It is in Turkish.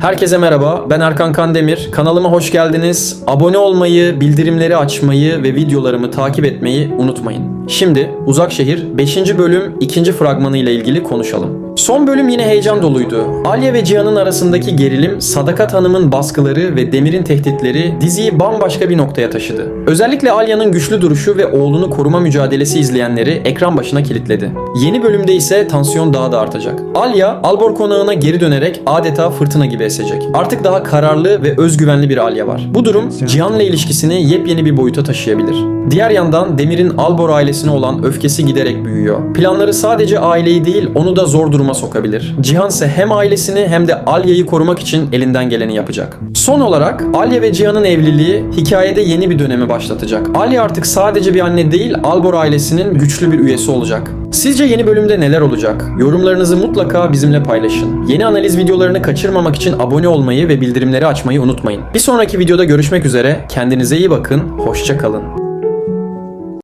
Herkese merhaba, ben Erkan Kandemir. Kanalıma hoş geldiniz. Abone olmayı, bildirimleri açmayı ve videolarımı takip etmeyi unutmayın. Şimdi Uzakşehir 5. bölüm 2. fragmanı ile ilgili konuşalım. Son bölüm yine heyecan doluydu. Alya ve Cihan'ın arasındaki gerilim, Sadakat Hanım'ın baskıları ve Demir'in tehditleri diziyi bambaşka bir noktaya taşıdı. Özellikle Alya'nın güçlü duruşu ve oğlunu koruma mücadelesi izleyenleri ekran başına kilitledi. Yeni bölümde ise tansiyon daha da artacak. Alya, Albor konağına geri dönerek adeta fırtına gibi esecek. Artık daha kararlı ve özgüvenli bir Alya var. Bu durum Cihan'la ilişkisini yepyeni bir boyuta taşıyabilir. Diğer yandan Demir'in Albor ailesine olan öfkesi giderek büyüyor. Planları sadece aileyi değil onu da zor duruma sokabilir. Cihan ise hem ailesini hem de Alya'yı korumak için elinden geleni yapacak. Son olarak Alya ve Cihan'ın evliliği hikayede yeni bir dönemi başlatacak. Alya artık sadece bir anne değil Albor ailesinin güçlü bir üyesi olacak. Sizce yeni bölümde neler olacak? Yorumlarınızı mutlaka bizimle paylaşın. Yeni analiz videolarını kaçırmamak için abone olmayı ve bildirimleri açmayı unutmayın. Bir sonraki videoda görüşmek üzere. Kendinize iyi bakın. Hoşça kalın.